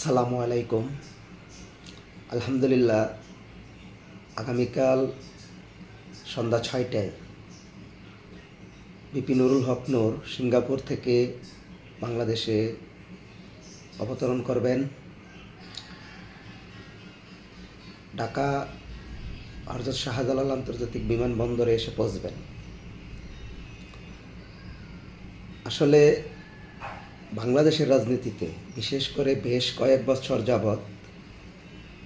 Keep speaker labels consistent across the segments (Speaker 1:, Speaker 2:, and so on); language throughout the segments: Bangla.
Speaker 1: আসসালামু আলাইকুম। আলহামদুলিল্লাহ, আগামীকাল সন্ধ্যা ছয়টায় বিপি নুরুল হক নূর সিঙ্গাপুর থেকে বাংলাদেশে অবতরণ করবেন। ঢাকা হরজত শাহজালাল আন্তর্জাতিক বিমানবন্দরে এসে পৌঁছবেন। আসলে বাংলাদেশের রাজনীতিতে, বিশেষ করে বেশ কয়েক বছর যাবৎ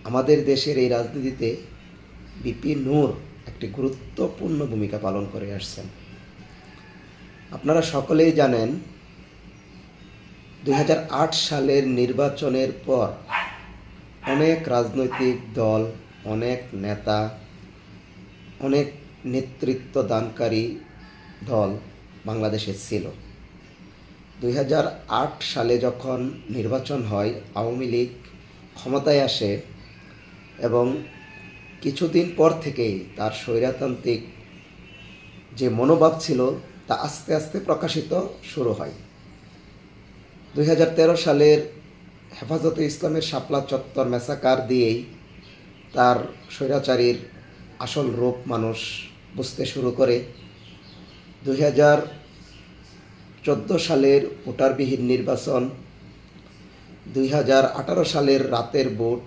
Speaker 1: আমাদের দেশের এই রাজনীতিতে বিপি নূর একটি গুরুত্বপূর্ণ ভূমিকা পালন করে আসছেন। আপনারা সকলেই জানেন দু হাজার আট সালের নির্বাচনের পর অনেক রাজনৈতিক দল, অনেক নেতা, অনেক নেতৃত্ব দানকারী দল বাংলাদেশে ছিল। দুই হাজার আট সালে যখন নির্বাচন হয়, আওয়ামী লীগ ক্ষমতায় আসে এবং কিছুদিন পর থেকেই তার স্বৈরাতান্ত্রিক যে মনোভাব ছিল তা আস্তে আস্তে প্রকাশিত শুরু হয়। দুই হাজার তেরো সালের হেফাজতে ইসলামের শাপলা চত্বর মেসাকার দিয়েই তার স্বৈরাচারীর আসল রূপ মানুষ বুঝতে শুরু করে। দুই হাজার চোদ্দ সালের ভোটারবিহীন নির্বাচন, দুই হাজার আঠারো সালের রাতের ভোট।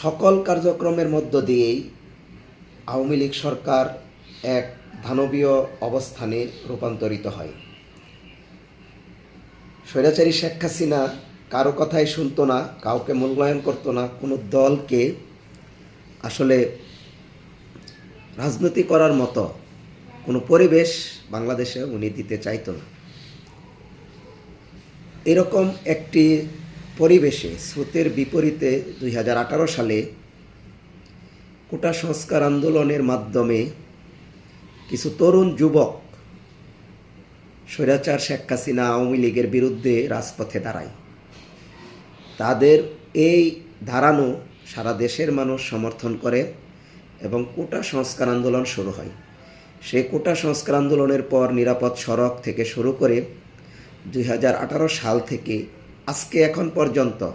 Speaker 1: সকল কার্যক্রমের মধ্য দিয়েই আওয়ামী লীগ সরকার এক দানবীয় অবস্থানে রূপান্তরিত হয়। স্বৈরাচারী শেখ হাসিনা কারও কথাই শুনতো না, কাউকে মূল্যায়ন করতো না, কোনো দলকে আসলে রাজনীতি করার মতো কোনো পরিবেশ বাংলাদেশে উনি দিতে চাইতো না। এরকম একটি পরিবেশে স্রোতের বিপরীতে দুই হাজার আঠারো সালে কোটা সংস্কার আন্দোলনের মাধ্যমে কিছু তরুণ যুবক স্বৈরাচার শেখ হাসিনা আওয়ামী লীগের বিরুদ্ধে রাজপথে দাঁড়ায়। তাদের এই দাঁড়ানো সারা দেশের মানুষ সমর্থন করে এবং কোটা সংস্কার আন্দোলন শুরু হয়। সেই কোটা সংস্কার আন্দোলনের পর নিরাপদ সড়ক থেকে শুরু করে দুই হাজার আঠারো সাল থেকে আজকে এখন পর্যন্ত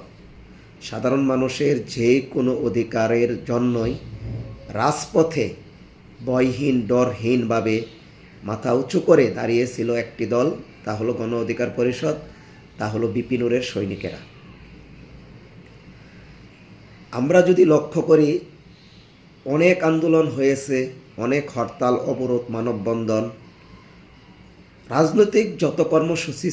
Speaker 1: সাধারণ মানুষের যে কোনো অধিকারের জন্যই রাজপথে ভয়হীন ডরহীনভাবে মাথা উঁচু করে দাঁড়িয়েছিল একটি দল। তা হলো গণ অধিকার পরিষদ, তা হলো বিপিনুরের সৈনিকেরা। আমরা যদি লক্ষ্য করি অনেক আন্দোলন হয়েছে অনেক হরতাল অবরোধ মানববন্ধন। রাজনৈতিক যত কর্মসূচি